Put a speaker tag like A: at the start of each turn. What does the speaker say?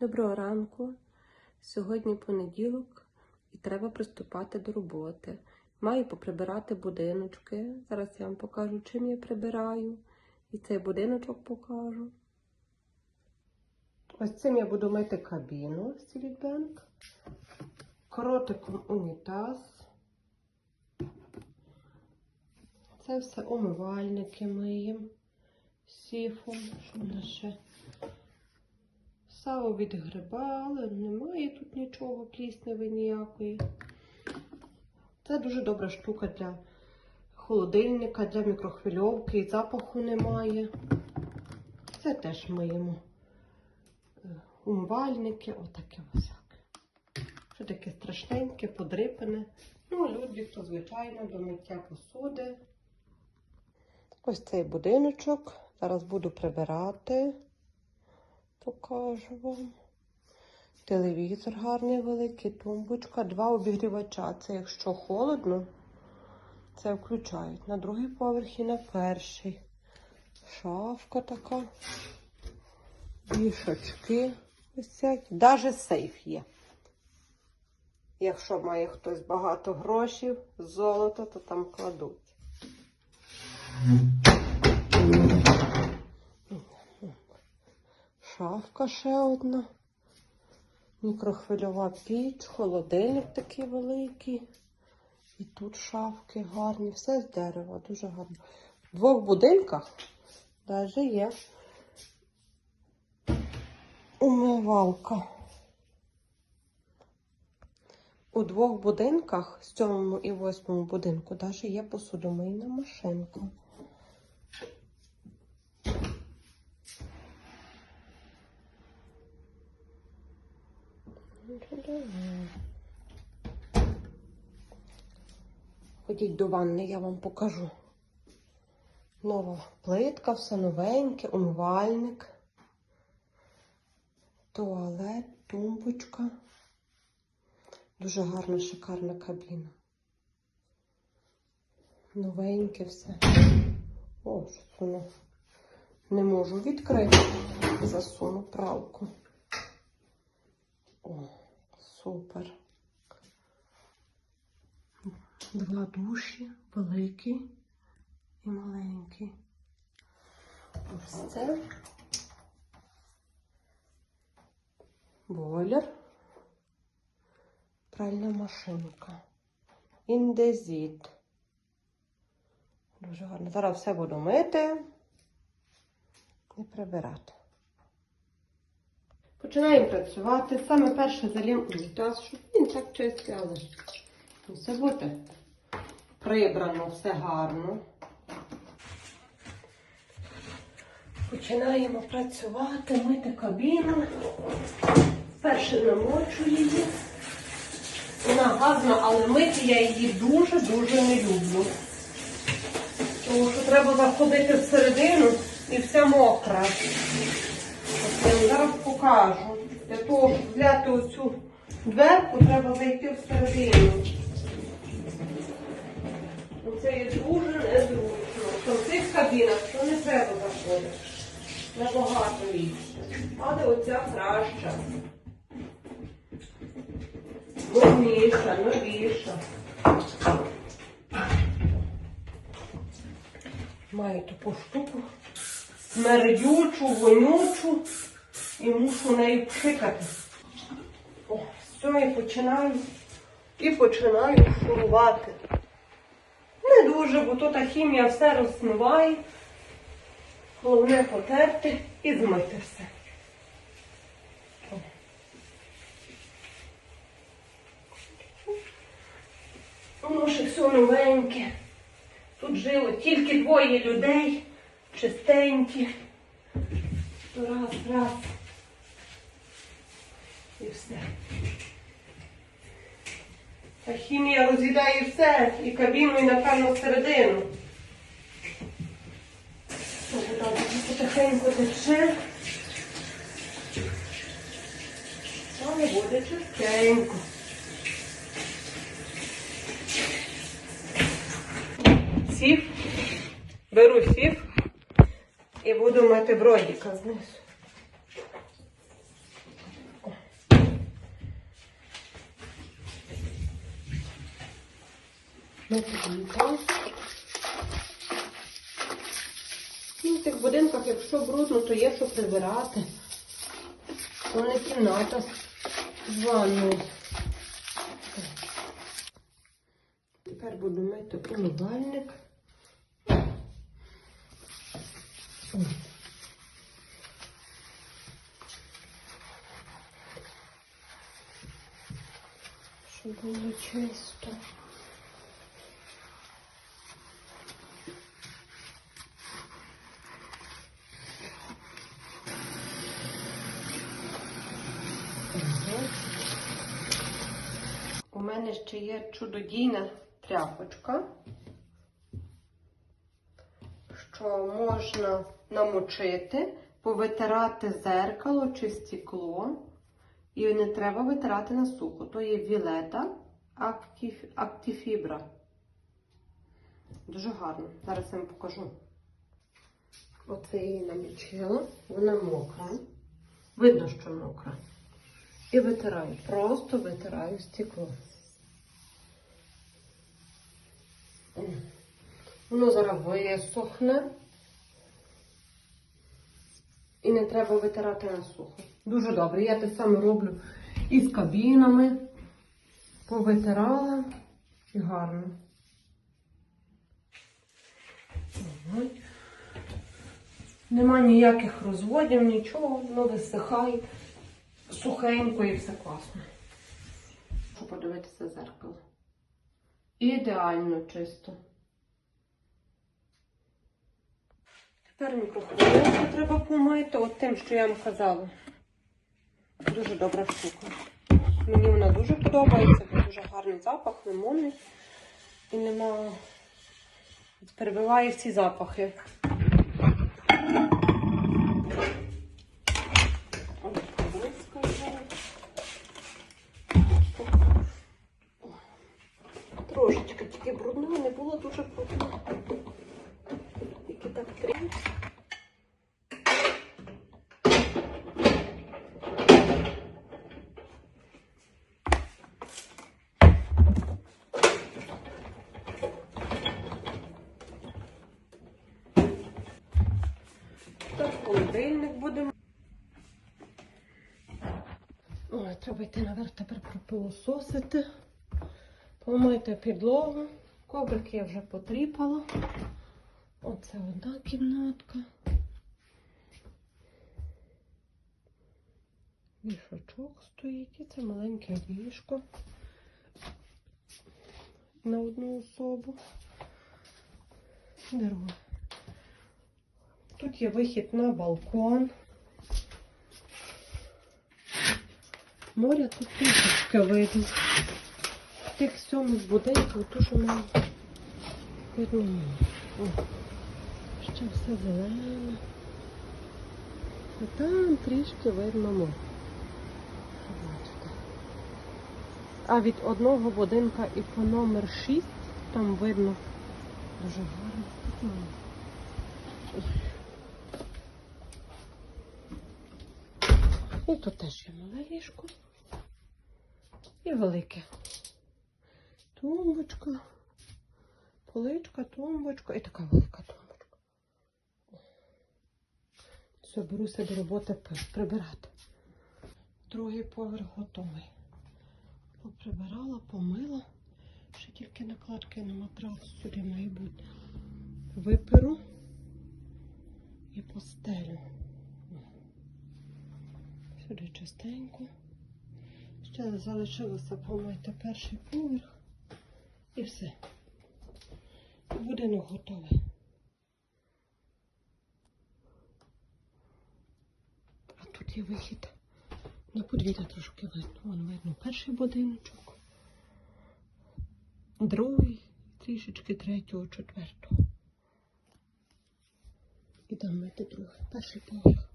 A: Доброго ранку. Сьогодні понеділок і треба приступати до роботи. Маю поприбирати будиночки. Зараз я вам покажу, чим я прибираю. І цей будиночок покажу. Ось цим я буду мити кабіну Сілітбенк. Кротиком унітаз. Це все умивальники миємо. Сіфом. Що в нас ще? Сало відгрибали, немає тут нічого, плісняви ніякої. Це дуже добра штука для холодильника, для мікрохвильовки, і запаху немає. Це теж миємо. Е, Умивальники, отаке всяке. Що таке страшненьке, подрипане. Ну, Людвіг, то звичайно, до миття посуди. Ось цей будиночок. Зараз буду прибирати покажу вам. Телевізор гарний великий, тумбочка, два обігрівача. Це якщо холодно, це включають на другий поверх і на перший. Шафка така. Вішачки висять. Даже сейф є. Якщо має хтось багато грошей, золото, то там кладуть. Шафка ще одна. Мікрохвильова піч, холодильник такий великий. І тут шафки гарні, все з дерева, дуже гарно. В двох будинках навіть є умивалка. У двох будинках, з сьомому і восьмому будинку, навіть є посудомийна машинка. Ходіть до ванни, я вам покажу. Нова плитка, все новеньке, умивальник, туалет, тумбочка. Дуже гарна, шикарна кабіна. Новеньке все. О, що воно не можу відкрити. Засуну правку. О, супер. Два душі, великий і маленький. Ось це. Бойлер. Пральна машинка. Індезіт. Дуже гарно. Зараз все буду мити і прибирати. Починаємо працювати. Саме перше залім унітаз, щоб він так чистий, але все буде прибрано, все гарно. Починаємо працювати, мити кабіну. Перше намочу її. Вона гарна, але мити я її дуже-дуже не люблю. Тому що треба заходити всередину і все мокре. Я зараз покажу. Для того, щоб взяти оцю дверку, треба зайти всередину. Це є дуже незручно. В цих кабінах то не треба заходити. Набагато ліпше. Але оця краща. Модніша, новіша. Маю таку штуку смердючу, вонючу і мушу нею пшикати. О, все, і починаю, і починаю шурувати. Не дуже, бо тут та хімія все розсмиває. Головне потерти і змити все. Воно ще все новеньке. Тут жило тільки двоє людей, чистенькі. Раз, раз. І все. Та хімія роз'їдає все, і кабіну, і напевно вода потихеньку тече. Але буде чистенько. Сів, беру сів і буду мати бродіка знизу. Ну, На І ну, в цих будинках, якщо брудно, то є що прибирати. Ну, У мене кімната з ванною. Тепер буду мити умивальник. Щоб було чисто. У мене ще є чудодійна тряпочка, що можна намочити, повитирати зеркало чи стекло. І не треба витирати на сухо. То є Вілета Актіф... Актіфібра. Дуже гарно. Зараз я вам покажу. Оце її намічила. Вона мокра. Видно, що мокра. І витираю. Просто витираю стекло. Воно зараз висохне. І не треба витирати на сухо. Дуже добре. Я те саме роблю і з кабінами. Повитирала і гарно. Нема ніяких розводів, нічого, воно висихає сухенько і все класно. Хочу подивитися в зеркало. Ідеально чисто. Тепер мікрохвилинку треба помити, от тим, що я вам казала. Дуже добра штука. Мені вона дуже подобається, дуже гарний запах, лимонний. І нема. Перебиває всі запахи. Трошечки тільки брудно, не було дуже брудно. Тільки так трішки. Так, холодильник будемо. Ой, треба йти наверх тепер пропилососити, помити підлогу. Коврики я вже потріпала. Оце одна кімнатка. Вішачок стоїть і це маленьке ліжко на одну особу. Дорога. Тут є вихід на балкон. Море тут трішечки видно. Тих сьомих будинків дуже мало видно. О, ще все зелене. А там трішки видно море. А від одного будинка і по номер 6 там видно дуже гарно. Тут мало. І тут теж є мале ліжко. І велике. Тумбочка, поличка, тумбочка і така велика тумбочка. Все, беруся до роботи прибирати. Другий поверх готовий. Поприбирала, помила. Ще тільки накладки на матрас сюди має бути. Виперу і постелю. Сюди частенько. Ще залишилося помити перший поверх. І все. Будинок готовий. А тут є вихід. На подвір'я трошки видно. Вон видно перший будиночок, другий, трішечки третього, четвертого. І там мити другий, перший поверх.